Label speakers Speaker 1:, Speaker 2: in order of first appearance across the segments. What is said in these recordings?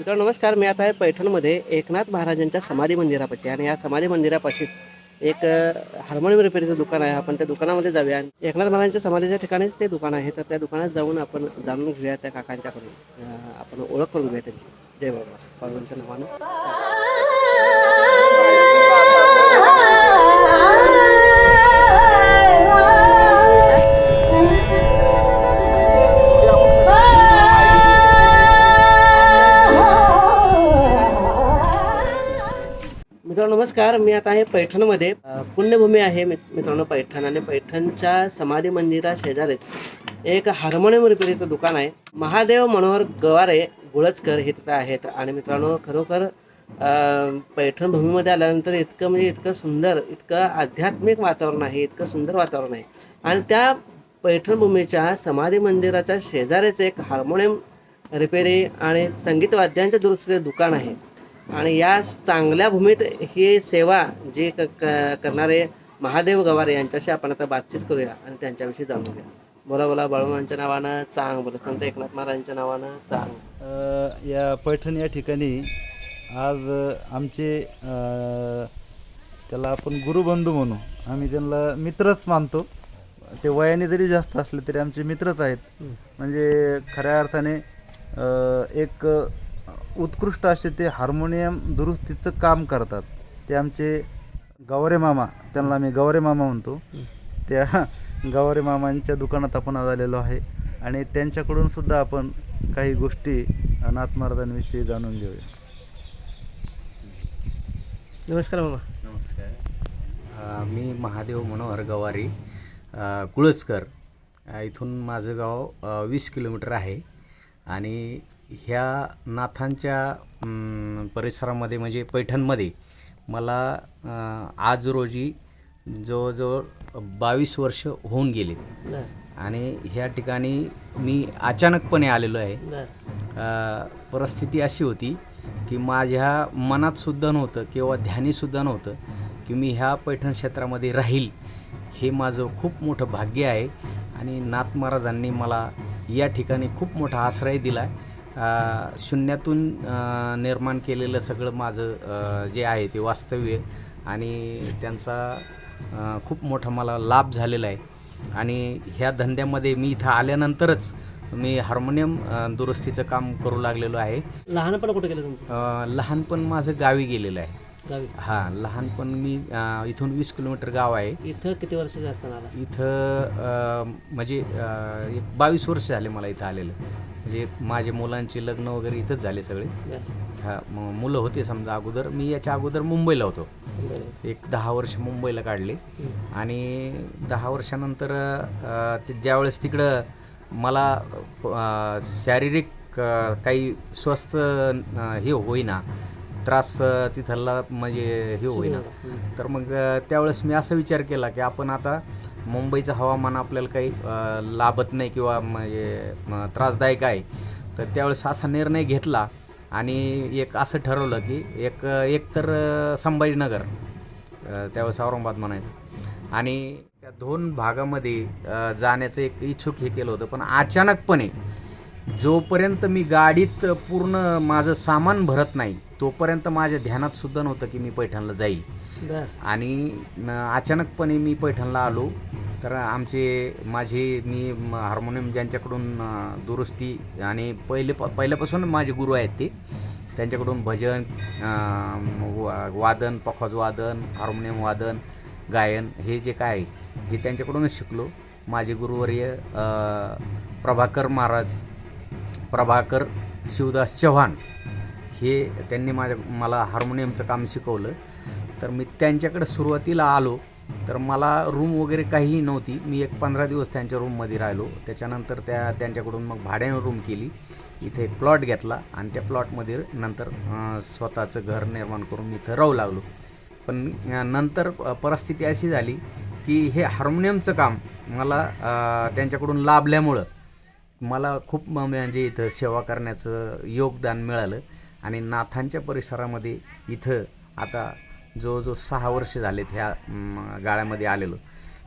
Speaker 1: मित्रांनो नमस्कार. मी आता आहे पैठणमध्ये एकनाथ महाराजांच्या समाधी मंदिरापाशी आणि या समाधी मंदिरापाशीच एक हार्मोनियम रिपेअरचं दुकान आहे. आपण त्या दुकानामध्ये जाऊया. आणि एकनाथ महाराजांच्या समाधीच्या ठिकाणीच ते दुकान आहे. तर त्या दुकानात जाऊन आपण जाणून घेऊया त्या काकांच्याकडून आपण ओळख करून घेऊया त्यांची. जय बाबा. बाबांच्या नावानं. नमस्कार मी आता आहे पैठणमध्ये. पुण्यभूमी आहे मित्रांनो पैठण आणि पैठणच्या समाधी मंदिरा शेजारीच एक हार्मोनियम रिपेअरीचं दुकान आहे. महादेव मनोहर गवारे गुळचकर हे तिथं आहेत. आणि मित्रांनो खरोखर पैठण भूमीमध्ये आल्यानंतर इतकं म्हणजे इतकं सुंदर इतकं आध्यात्मिक वातावरण आहे इतकं सुंदर वातावरण आहे. आणि त्या पैठण भूमीच्या समाधी मंदिराच्या शेजारीच एक हार्मोनियम रिपेरी आणि संगीत वाद्यांच्या दुरुस्तीचे दुकान आहे. आणि या चांगल्या भूमीत ही सेवा जी क क- करणारे महादेव गवारे यांच्याशी आपण आता बातचीत करूया आणि त्यांच्याविषयी जाणून घ्या बोला बोला बाळूमांच्या नावानं चांग बोला संत एकनाथ महाराजांच्या नावानं चांग.
Speaker 2: या पैठण या ठिकाणी आज आमचे त्याला आपण गुरुबंधू म्हणू. आम्ही त्यांना मित्रच मानतो. ते वयाने जरी जास्त असले तरी आमचे मित्रच आहेत. म्हणजे खऱ्या अर्थाने एक उत्कृष्ट असे ते हार्मोनियम दुरुस्तीचं काम करतात. ते आमचे गवारे मामा त्यांना आम्ही गवारे मामा म्हणतो. त्या गवारे मामांच्या दुकानात आपण आज आलेलो आहे आणि त्यांच्याकडून सुद्धा आपण काही गोष्टी नाथ महाराजांविषयी जाणून घेऊया.
Speaker 1: नमस्कार मामा.
Speaker 3: नमस्कार. मी महादेव मनोहर गवारी कुळचकर इथून माझं गाव वीस किलोमीटर आहे आणि ह्या नाथांच्या परिसरामध्ये म्हणजे पैठणमध्ये मला आज रोजी जवळजवळ बावीस वर्ष होऊन गेले. आणि ह्या ठिकाणी मी अचानकपणे आलेलो आहे. परिस्थिती अशी होती की माझ्या मनात सुद्धा नव्हतं किंवा ध्यानीसुद्धा नव्हतं की मी ह्या पैठण क्षेत्रामध्ये राहील. हे माझं खूप मोठं भाग्य आहे. आणि नाथ महाराजांनी मला या ठिकाणी खूप मोठा आश्रय दिला. आहे शून्यातून निर्माण केलेलं सगळं माझं जे आहे ते वास्तव्य आणि त्यांचा खूप मोठा मला लाभ झालेला आहे. आणि ह्या धंद्यामध्ये मी इथं आल्यानंतरच मी हार्मोनियम दुरुस्तीचं काम करू लागलेलो आहे.
Speaker 1: लहानपण कुठे गेलं तुमचं?
Speaker 3: लहानपण माझं गावी गेलेलं आहे.
Speaker 1: गावी?
Speaker 3: हां लहानपण मी अ, इथून वीस किलोमीटर गाव आहे.
Speaker 1: इथं किती वर्षाचे असताना आला
Speaker 3: इथं अ, म्हणजे अ, एक बावीस वर्ष झाले मला इथं आलेलं. म्हणजे माझ्या मुलांचे लग्न वगैरे इथंच झाले सगळे.
Speaker 1: बर.
Speaker 3: हा म- मुलं होते समजा अगोदर. मी याच्या अगोदर मुंबईला होतो.
Speaker 1: बर.
Speaker 3: एक दहा वर्ष मुंबईला काढले. आणि दहा वर्षानंतर अ, ते ज्यावेळेस तिकडं मला अ, शारीरिक अ, काही स्वस्थ अ, हे होईना त्रास तिथला म्हणजे हे होईना. तर मग त्यावेळेस मी असा विचार केला की आपण आता मुंबईचं हवामान आपल्याला काही लाभत नाही किंवा म्हणजे त्रासदायक आहे. तर त्यावेळेस असा निर्णय घेतला आणि एक असं ठरवलं की एक एक तर अ, संभाजीनगर त्यावेळेस औरंगाबाद म्हणायचं. आणि त्या दोन भागामध्ये जाण्याचं एक इच्छुक हे केलं होतं. पण अचानकपणे जोपर्यंत मी गाडीत पूर्ण माझं सामान भरत नाही तोपर्यंत माझ्या ध्यानात सुद्धा नव्हतं की मी पैठणला जाईल. आणि अचानकपणे मी पैठणला आलो. तर आमचे माझे मी हार्मोनियम ज्यांच्याकडून दुरुस्ती आणि पहिले प पहिल्यापासून माझे गुरु आहेत ते. त्यांच्याकडून भजन वादन पखवाज वादन हार्मोनियम वादन गायन हे जे काय आहे हे त्यांच्याकडूनच शिकलो. माझे गुरुवर्य प्रभाकर महाराज प्रभाकर शिवदास चव्हाण. हे त्यांनी माझ्या मला हार्मोनियमचं काम शिकवलं. तर मी त्यांच्याकडे सुरुवातीला आलो. तर मला रूम वगैरे काहीही नव्हती. मी एक पंधरा दिवस त्यांच्या रूममध्ये राहिलो. त्याच्यानंतर त्या त्यांच्याकडून मग भाड्याने रूम केली. इथे एक प्लॉट घेतला आणि त्या प्लॉटमध्ये नंतर स्वतःचं घर निर्माण करून इथं राहू लागलो. पण नंतर परिस्थिती अशी झाली की हे हार्मोनियमचं काम मला त्यांच्याकडून लाभल्यामुळं मला खूप म्हणजे इथं सेवा करण्याचं योगदान मिळालं. आणि नाथांच्या परिसरामध्ये इथं आता जवळजवळ सहा वर्ष झालेत ह्या गाळ्यामध्ये आलेलो.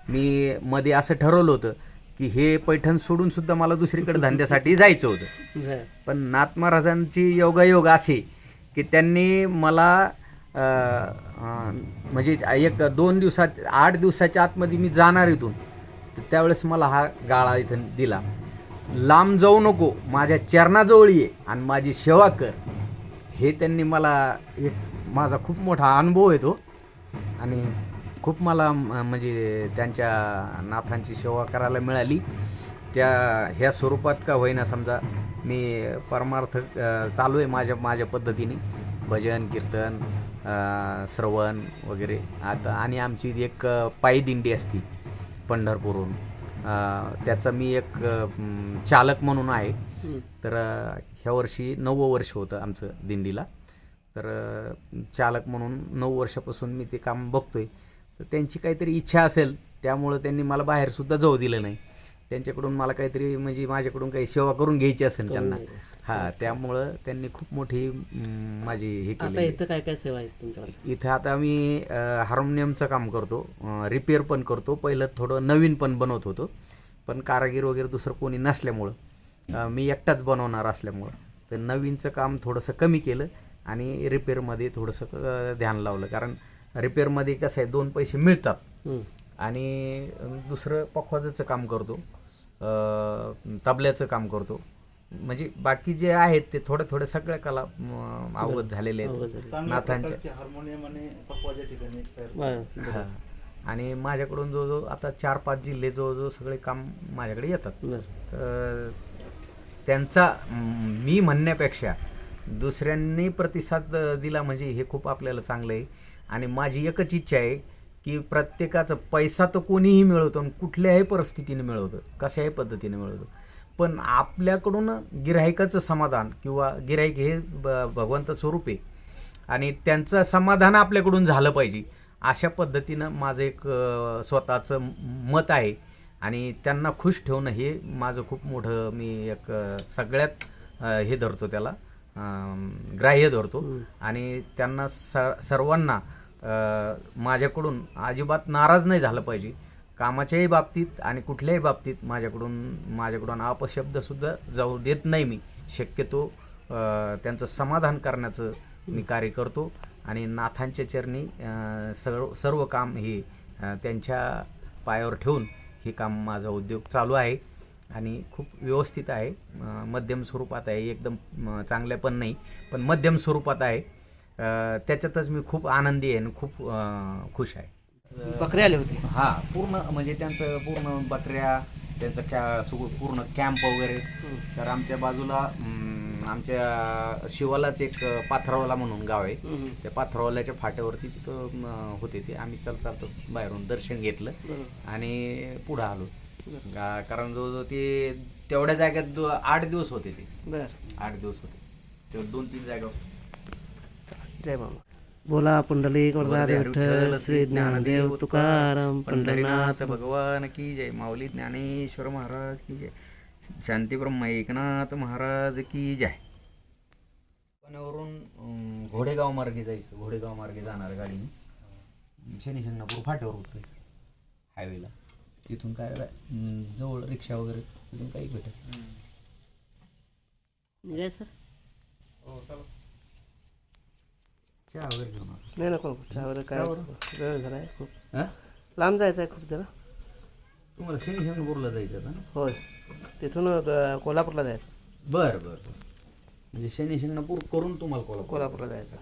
Speaker 3: मी मध्ये असं ठरवलं होतं की हे पैठण सोडून सुद्धा मला दुसरीकडे धंद्यासाठी जायचं होतं. पण नाथ महाराजांची योगायोग असे की त्यांनी मला म्हणजे एक दोन दिवसात आठ दिवसाच्या आतमध्ये मी जाणार इथून. तर त्यावेळेस मला हा गाळा इथं दिला. लांब जाऊ नको माझ्या चरणाजवळ ये आणि माझी सेवा कर. हे त्यांनी मला एक माझा खूप मोठा अनुभव येतो. आणि खूप मला म्हणजे त्यांच्या नाथांची सेवा करायला मिळाली. त्या ह्या स्वरूपात का होईना समजा मी परमार्थ चालू आहे माझ्या माझ्या पद्धतीने. भजन कीर्तन श्रवण वगैरे. आता आणि आमची एक पायी दिंडी असती पंढरपूरहून. त्याचा मी एक चालक म्हणून आहे. तर ह्या वर्षी नववं वर्ष होतं आमचं दिंडीला. तर चालक म्हणून नऊ वर्षापासून मी ते काम बघतोय. तर त्यांची काहीतरी इच्छा असेल त्यामुळं त्यांनी मला बाहेरसुद्धा जाऊ दिलं नाही. त्यांच्याकडून मला काहीतरी म्हणजे माझ्याकडून काही सेवा करून घ्यायची असेल त्यांना. हां त्यामुळं त्यांनी खूप मोठी माझी हे केली
Speaker 1: इथं काय काय सेवा आहेत तुमच्याकडे?
Speaker 3: इथं आता मी हार्मोनियमचं काम करतो रिपेअर पण करतो. पहिलं थोडं नवीन पण बनवत होतो. पण कारागीर वगैरे दुसरं कोणी नसल्यामुळं मी एकटाच बनवणार असल्यामुळं तर नवीनचं काम थोडंसं कमी केलं आणि रिपेअरमध्ये थोडंसं ध्यान लावलं. कारण रिपेअरमध्ये कसं आहे दोन पैसे मिळतात. आणि दुसरं पखवाजाचं काम करतो. तबल्याचं काम करतो. म्हणजे बाकी जे आहेत ते थोडे थोडे सगळ्या कला अवगत झालेले आहेत. नाथांच्या
Speaker 2: हार्मोनियम आणि
Speaker 3: हा. माझ्याकडून जो जो आता चार पाच जिल्हे जो जो सगळे काम माझ्याकडे येतात. तर त्यांचा म, म्हणण्यापेक्षा दुसऱ्यांनी प्रतिसाद दिला म्हणजे हे खूप आपल्याला चांगलं आहे. आणि माझी एकच इच्छा आहे की प्रत्येकाचं पैसा तर कोणीही मिळवतो आणि कुठल्याही परिस्थितीने मिळवतं कशाही पद्धतीने मिळवतं. पण आपल्याकडून गिराहिकाचं समाधान किंवा गिराहिक हे ब भगवंत स्वरूप आहे आणि त्यांचं समाधान आपल्याकडून झालं पाहिजे अशा पद्धतीनं माझं एक स्वतःचं मत आहे. आणि त्यांना खुश ठेवणं हे माझं खूप मोठं मी एक सगळ्यात हे धरतो त्याला ग्राह्य धरतो. आणि त्यांना स सर्वांना माझ्याकडून अजिबात नाराज नाही झालं पाहिजे. कामाच्याही बाबतीत आणि कुठल्याही बाबतीत माझ्याकडून माझ्याकडून अपशब्दसुद्धा जाऊ देत नाही मी. शक्यतो त्यांचं समाधान करण्याचं मी कार्य करतो आणि नाथांच्या चरणी सर्व सर्व काम हे त्यांच्या पायावर ठेवून हे काम माझा उद्योग चालू आहे आणि खूप व्यवस्थित आहे. मध्यम स्वरूपात आहे. एकदम चांगल्या पण नाही पण मध्यम स्वरूपात आहे. त्याच्यातच मी खूप आनंदी आहे आणि खूप खुश आहे.
Speaker 1: बकरी आले होते.
Speaker 3: हा पूर्ण म्हणजे त्यांचं पूर्ण बकऱ्या त्यांचं कॅ पूर्ण कॅम्प वगैरे. तर आमच्या बाजूला आमच्या शिवालाच एक पाथरावला म्हणून गाव आहे. त्या पाथरावल्याच्या फाट्यावरती तिथं होते ते. आम्ही चल चालतो बाहेरून दर्शन घेतलं. आणि पुढं आलो. कारण जवळजवळ ते तेवढ्या जागेत आठ दिवस होते ते.
Speaker 1: बर.
Speaker 3: आठ दिवस होते. तेव्हा दोन तीन जागा
Speaker 1: जय बाबा. बोला विठ्ठल
Speaker 3: विठ्ठल,
Speaker 1: श्री ज्ञानदेव तुकाराम पंढरीनाथ
Speaker 3: भगवान की जय माऊली ज्ञानेश्वर महाराज की जय शांती ब्रह्म एकनाथ महाराज की जय. पुण्यावरून घोडेगाव मार्गे जायचं. घोडेगाव मार्गे जाणार गाडीने शनी शिंगणापूर फाट्यावर उतरायचं. हायवेला. तिथून काय जवळ रिक्षा वगैरे तिथून काही भेटेल
Speaker 1: सर?
Speaker 3: चहा वगैरे घेऊन आलो.
Speaker 1: नाही नको चहावर काय वेळ झाला आहे खूप.
Speaker 3: हा?
Speaker 1: लांब जायचं आहे खूप जरा.
Speaker 3: तुम्हाला शनी शिंगणापूरला जायचं ना?
Speaker 1: होय. तिथून अ, कोल्हापूरला जायचं.
Speaker 3: बरं बरं बरं. म्हणजे शनी शिंगणापूर करून तुम्हाला कोल्हापूर.
Speaker 1: कोल्हापूरला जायचं.